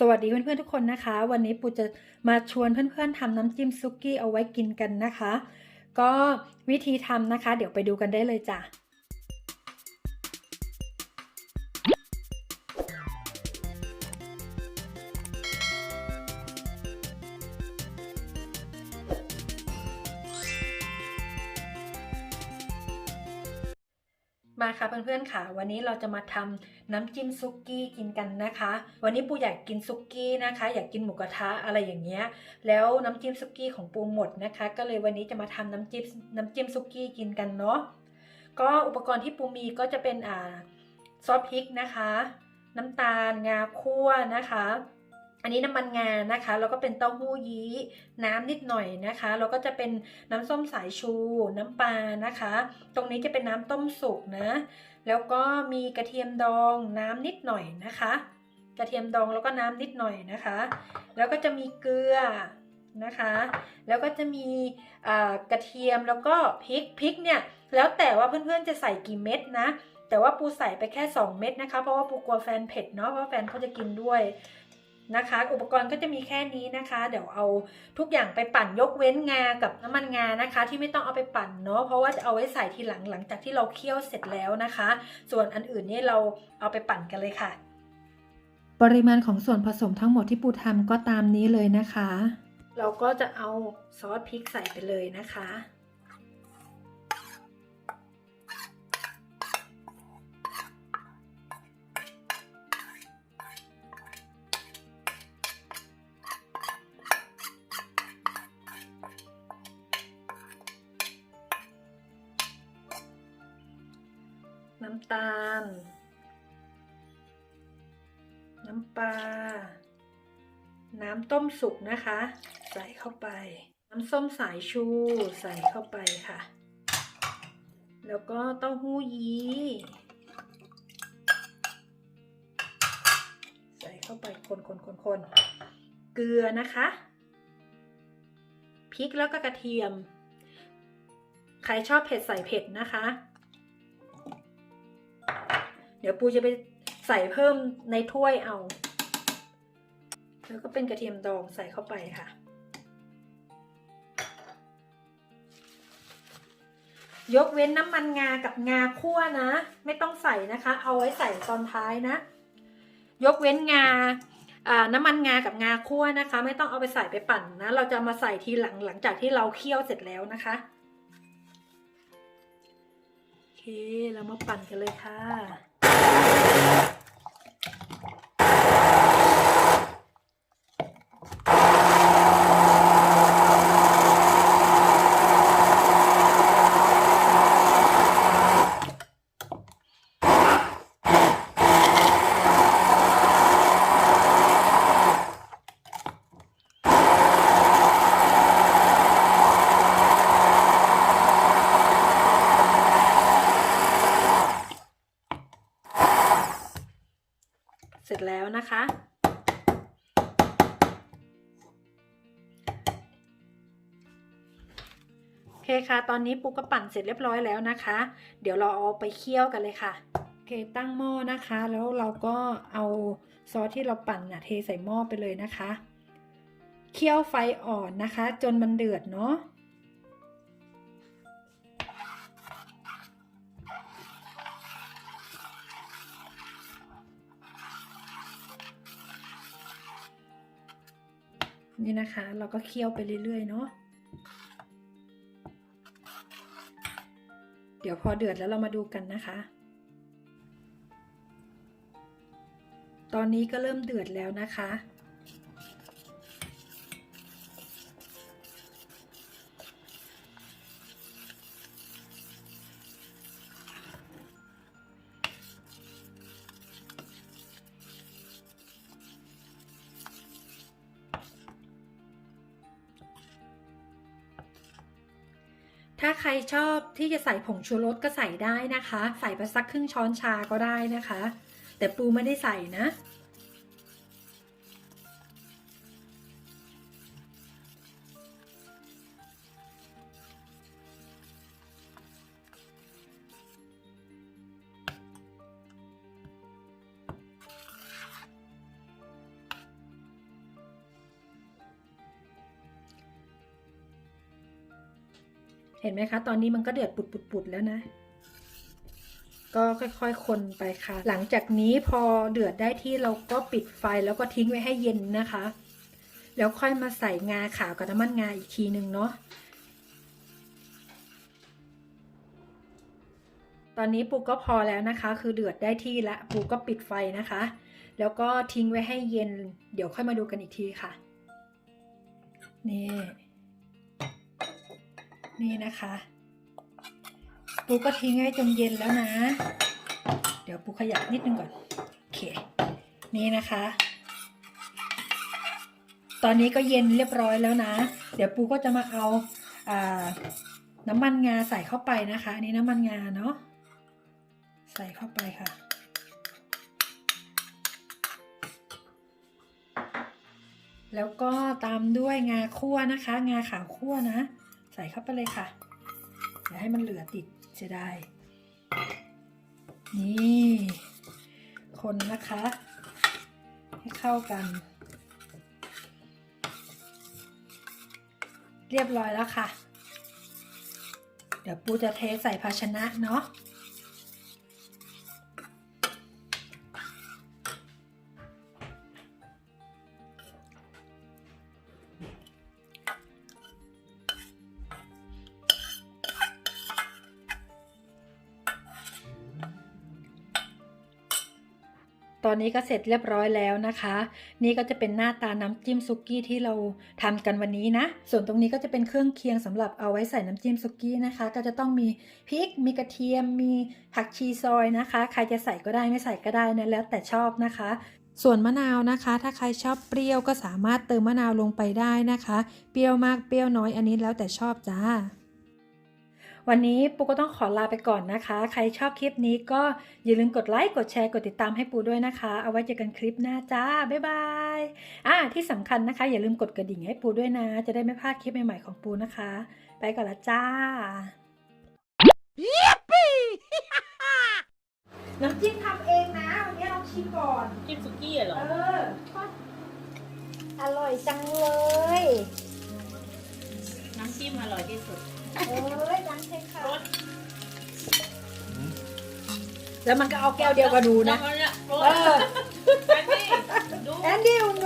สวัสดีเพื่อนๆทุกคนนะคะ วันนี้ปูจะมาชวนเพื่อนๆทำน้ำจิ้มซุกี้เอาไว้กินกันนะคะ ก็วิธีทำนะคะ เดี๋ยวไปดูกันได้เลยจ้ะ มาค่ะเพื่อนๆค่ะ วันนี้เราจะมาทำน้ำจิ้มซุกี้กินกันนะคะ วันนี้ปูอยากกินซุกี้นะคะ อยากกินหมูกระทะอะไรอย่างเงี้ยแล้วน้ำจิ้มซุกี้ของปูหมดนะคะ ก็เลยวันนี้จะมาทำน้ำจิ้มน้ำจิ้มซุกี้กินกันเนาะก็อุปกรณ์ที่ปูมีก็จะเป็นอ่าซอสพริกนะคะ น้ำตาลงาคั่วนะคะ อันนี้น้ำมันงานะคะ แล้วก็เป็นเต้าหู้ยี้ น้ำนิดหน่อยนะคะ แล้วก็จะเป็นน้ำส้มสายชู น้ำปลานะคะ ตรงนี้จะเป็นน้ำต้มสุกนะ แล้วก็มีกระเทียมดองน้ำนิดหน่อยนะคะ กระเทียมดองแล้วก็น้ำนิดหน่อยนะคะ แล้วก็จะมีเกลือนะคะ แล้วก็จะมีกระเทียมแล้วก็พริก พริกเนี่ยแล้วแต่ว่าเพื่อนๆจะใส่กี่เม็ดนะ แต่ว่าปูใส่ไปแค่ 2 เม็ดนะคะ เพราะว่าปูกลัวแฟนเผ็ดเนาะ เพราะแฟนเขาจะกินด้วย นะคะ อุปกรณ์ก็จะมีแค่นี้นะคะ เดี๋ยวเอาทุกอย่างไปปั่นยกเว้นงากับน้ำมันงานะคะ ที่ไม่ต้องเอาไปปั่นเนาะเพราะว่าจะเอาไว้ใส่ทีหลังหลังจากที่เราเคี่ยวเสร็จแล้วนะคะ ส่วนอันอื่นนี่เราเอาไปปั่นกันเลยค่ะ ปริมาณของส่วนผสมทั้งหมดที่ปูทำก็ตามนี้เลยนะคะ เราก็จะเอาซอสพริกใส่ไปเลยนะคะำตาล น้ำปลา น้ำต้มสุกนะคะ ใส่เข้าไป น้ำส้มสายชูใส่เข้าไปค่ะ แล้วก็เต้าหู้ยี้ ใส่เข้าไปคนคนคนคนเกลือนะคะพริกแล้วก็กระเทียม ใครชอบเผ็ดใส่เผ็ดนะคะ ดี๋ยวปูจะไปใส่เพิ่มในถ้วยเอา แล้วก็เป็นกระเทียมดองใส่เข้าไปค่ะ ยกเว้นน้ำมันงากับงาคั่วนะ ไม่ต้องใส่นะคะ เอาไว้ใส่ตอนท้ายนะ ยกเว้นงาอ่าน้ำมันงากับงาคั่วนะคะ ไม่ต้องเอาไปใส่ไปปั่นนะ เราจะมาใส่ทีหลังหลังจากที่เราเคี่ยวเสร็จแล้วนะคะโอเค เรามาปั่นกันเลยค่ะ เสร็จแล้วนะคะ โอ เคค่ะ ตอนนี้ปูก็ปั่นเสร็จเรียบร้อยแล้วนะคะ เดี๋ยวเราเอาไปเคี่ยวกันเลยค่ะโอเคตั้งหม้อนะคะ แล้วเราก็เอาซอสที่เราปั่นน่ะเทใส่หม้อไปเลยนะคะ เคี่ยวไฟอ่อนนะคะ จนมันเดือดเนาะนี่นะคะ เราก็เคี่ยวไปเรื่อยๆเนาะ ดี๋ยวพอเดือดแล้วเรามาดูกันนะคะ ตอนนี้ก็เริ่มเดือดแล้วนะคะ ถ้าใครชอบที่จะใส่ผงชูรสก็ใส่ได้นะคะ ใส่ไปสักครึ่งช้อนชาก็ได้นะคะ แต่ปูไม่ได้ใส่นะ เห็นไหมคะ ตอนนี้มันก็เดือดปุดๆๆแล้วนะ ก็ค่อยๆ คนไปค่ะ หลังจากนี้พอเดือดได้ที่เราก็ปิดไฟแล้วก็ทิ้งไว้ให้เย็นนะคะ แล้วค่อยมาใส่งาขาวกับน้ำมันงาอีกทีหนึ่งเนาะตอนนี้ปูก็พอแล้วนะคะ คือเดือดได้ที่ละปูก็ปิดไฟนะคะ แล้วก็ทิ้งไว้ให้เย็น เดี๋ยวค่อยมาดูกันอีกทีค่ะ นี่ นี่นะคะปูก็ทิ้งไว้จนเย็นแล้วนะ เดี๋ยวปูขยับนิดนึงก่อน โอเค นี่นะคะ ตอนนี้ก็เย็นเรียบร้อยแล้วนะ เดี๋ยวปูก็จะมาเอาอาน้ำมันงาใส่เข้าไปนะคะ อันนี้น้ำมันงาเนาะ ใส่เข้าไปค่ะแล้วก็ตามด้วยงาคั่วนะคะ งาขาวคั่วนะ ใส่เข้าไปเลยค่ะอย่าให้มันเหลือติดจะได้ นี่ คนนะคะ ให้เข้ากัน เรียบร้อยแล้วค่ะ เดี๋ยวปูจะเทใส่ภาชนะเนาะ ตอนนี้ก็เสร็จเรียบร้อยแล้วนะคะ นี่ก็จะเป็นหน้าตาน้ำจิ้มซุกี้ที่เราทำกันวันนี้นะ ส่วนตรงนี้ก็จะเป็นเครื่องเคียงสำหรับเอาไว้ใส่น้ำจิ้มซุกี้นะคะ ก็จะต้องมีพริก มีกระเทียม มีผักชีซอยนะคะ ใครจะใส่ก็ได้ไม่ใส่ก็ได้นะแล้วแต่ชอบนะคะ ส่วนมะนาวนะคะ ถ้าใครชอบเปรี้ยวก็สามารถเติมมะนาวลงไปได้นะคะ เปรี้ยวมากเปรี้ยวน้อยอันนี้แล้วแต่ชอบจ้า วันนี้ปูก็ต้องขอลาไปก่อนนะคะ ใครชอบคลิปนี้ก็อย่าลืมกดไลค์กดแชร์กดติดตามให้ปูด้วยนะคะ เอาไว้เจอกันคลิปหน้าจ้าบ๊ายบายอ่าที่สำคัญนะคะ อย่าลืมกดกระดิ่งให้ปูด้วยนะ จะได้ไม่พลาดคลิปใหม่ๆของปูนะคะ ไปก่อนละจ้าน้ำจิ้มทำเองนะ วันนี้ลองชิมก่อนจิ้มสุกี้เหรอ เออ อร่อยจังเลยน้ำ จิ้มอร่อยที่สุด โอ้ยแล้วมันก็เอาแก้วเดียวก็ดูนะ รสเออ แอนดี้ดู